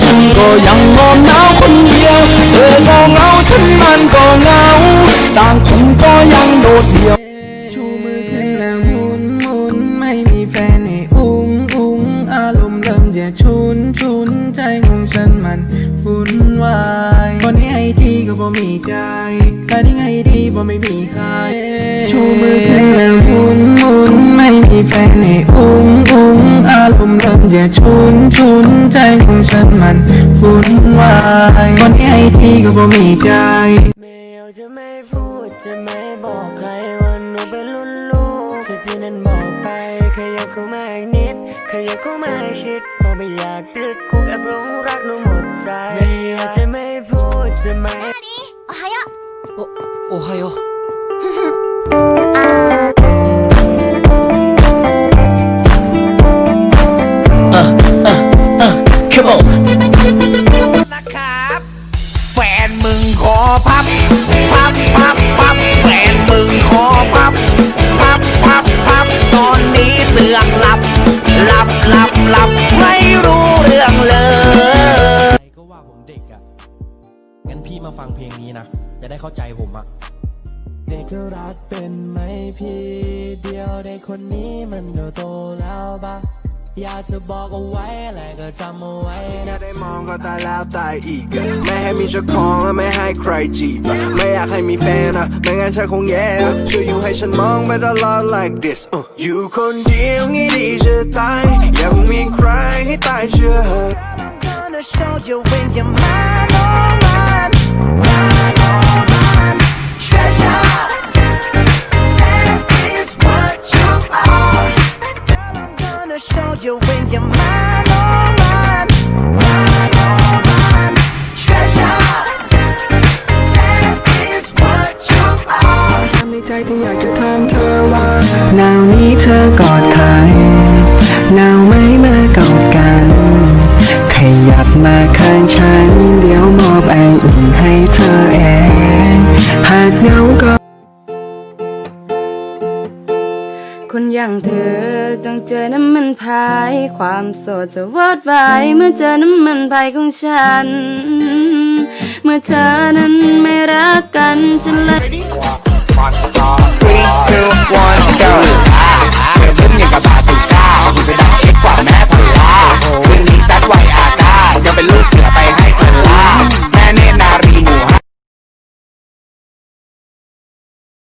ฉันก็ยังงอมหนาวคนเดียว เธอก็เหงาฉันมันก็เหงา ต่างคนก็ยังโดดเดี่ยว ชูมือขึ้นแล้วหมุนหมุนไม่มีแฟนให้อุ้งอุ้งอารมณ์เริ่มจะชุนชุนใจของฉันมันวุ่นวายคนที่ให้ทีก็บ่มีใจแต่ที่ให้ดีบ่ไม่มีใคร ชูมือขึ้นแล้วหมุนหมุนไม่มีแฟนให้อุ้งอุ้งอารมณ์เริ่มจะชุนชุนใจของฉันมันวุ่นวายคนที่ให้ทีก็บ่มีใจ ไม่อยากจะไม่พูดจะไม่บอกใครว่าหนูเป็นรุ่นลูกที่พี่นั้นบอกไปขยับเข้ามาอีกนิดขยับเข้ามาให้ชิดเพราะไม่อยากติดคุกแอบหลงรักหนูหมดใจไม่อยากจะไม่พูดจะไม่ おはようおはよう Come on นะครับ แฟนมึงขอพับ พับ พับ พับ แฟนมึงขอพับ พับ พับ พับ ตอนนี้เสือกหลับ หลับ หลับ หลับ ไม่รู้เรื่องเลย ใครก็ว่าผมเด็กอะ่ะ งั้นพี่มาฟังเพลงนี้นะ จะได้เข้าใจผมอะ่ะ เด็กก็รักเป็นไหมพี่ เดียวเด็กคนนี้มันก็โตแล้วปะ อยากจะบอกเอาไว้อะไรก็จำเอาไว้นะได้มองก็ตายแล้วตายอีกอะไม่ให้มีเจ้าของและไม่ให้ใครจีบอะไม่อยากให้มีแฟนอะไม่งั้นฉันคงแย่อะช่วยอยู่ให้ฉันมองไปตลอด like this อะอยู่คนเดียวงี้ดีจะตายยังมีใครให้ตายเชื่อ Gonna show you when you're mine, oh mine, ในใจที่อยากจะถามเธอว่าหนาวนี้เธอกอดใครหนาวไหมมื่อกอดกัน ขยับมาข้างฉัน เดี๋ยวมอบไออุ่นให้เธอเองหากเหงาก็คนอย่างเธอต้องเจอน้ำมันพาย ความโสดจะวอดวายเมื่อเจอน้ำมันพายของฉัน เมื่อเธอนั้นไม่รักกันฉันเลย one.